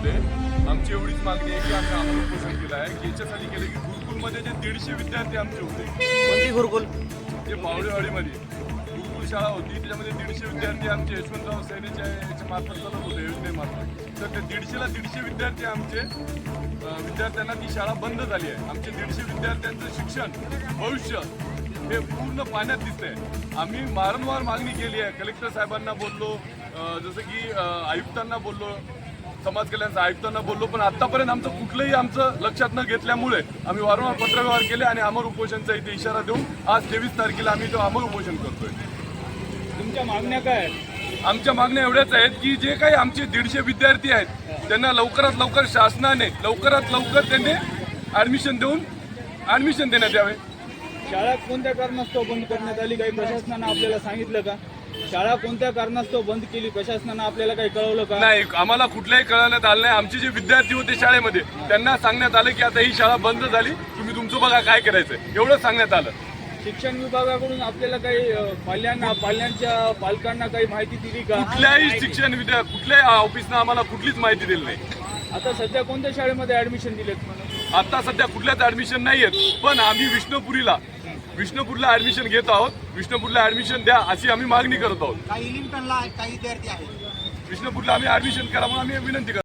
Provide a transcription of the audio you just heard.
होते. आमची एवढीच मागणी आहे की आम्ही आम्हाला उपोषण केलं आहे. की याच्यासाठी केलं की गुरुकुलमध्ये जे दीडशे विद्यार्थी आमचे होते. कोणती गुरुकुल? ते मावळेवाडीमध्ये गुरुकुल शाळा होती त्याच्यामध्ये दीडशे विद्यार्थी आमचे यशवंतराव सैनीच्या याच्या मार्फत चालत होते योजनेमार्फत. तर ते दीडशेला दीडशे विद्यार्थी आमचे विद्यार्थ्यांना ती शाळा बंद झाली आहे. आमचे दीडशे विद्यार्थ्यांचं शिक्षण भविष्य हे पूर्ण पाण्यात दिसतंय. आम्ही वारंवार मागणी केली आहे. कलेक्टर साहेबांना बोललो जसं की आयुक्तांना बोललो समाज कल्याणच्या आयुक्तांना बोललो पण आतापर्यंत आमचं कुठलंही आमचं लक्षात न घेतल्यामुळे आम्ही वारंवार पत्रव्यवहार केले आणि अमर उपोषणचा इथे इशारा देऊन आज तेवीस तारखेला आम्ही तो अमर उपोषण करतोय. तुमच्या मागण्या काय आमच्या मागण्या एवढ्याच आहेत की जे काही आमचे दीडशे विद्यार्थी आहेत त्यांना लवकरात लवकर शासनाने लवकरात लवकर त्यांनी ऍडमिशन देऊन ऍडमिशन देण्यात यावे. शाळा कोणत्या कारणास्तव बंद करण्यात आली? काही प्रशासनानं आपल्याला सांगितलं का? शाळा कोणत्या कारणास्तव बंद केली? प्रशासनानं आपल्याला काही कळवलं का? नाही आम्हाला कुठल्याही कळवण्यात आलं नाही. आमचे जे विद्यार्थी होते शाळेमध्ये त्यांना सांगण्यात आलं की आता ही शाळा बंद झाली. तुम्ही तुमचं बघा काय करायचं एवढं सांगण्यात आलं. शिक्षण विभागाकडून आपल्याला काही पाल्यांना पाल्यांच्या पालकांना काही माहिती दिली का? कुठल्याही शिक्षण विद्या कुठल्याही ऑफिसनं आम्हाला कुठलीच माहिती दिली नाही. आता सध्या कोणत्या शाळेमध्ये ऍडमिशन दिलेत? आता सध्या कुठल्याच ऍडमिशन नाही आहेत पण आम्ही विष्णुपुरीला विष्णुपूरला ऍडमिशन घेत आहोत. विष्णुपूरला ऍडमिशन द्या अशी आम्ही मागणी करत आहोत. काही विद्यार्थी आहेत. विष्णुपूरला आम्ही ऍडमिशन करा म्हणून आम्ही विनंती करतो.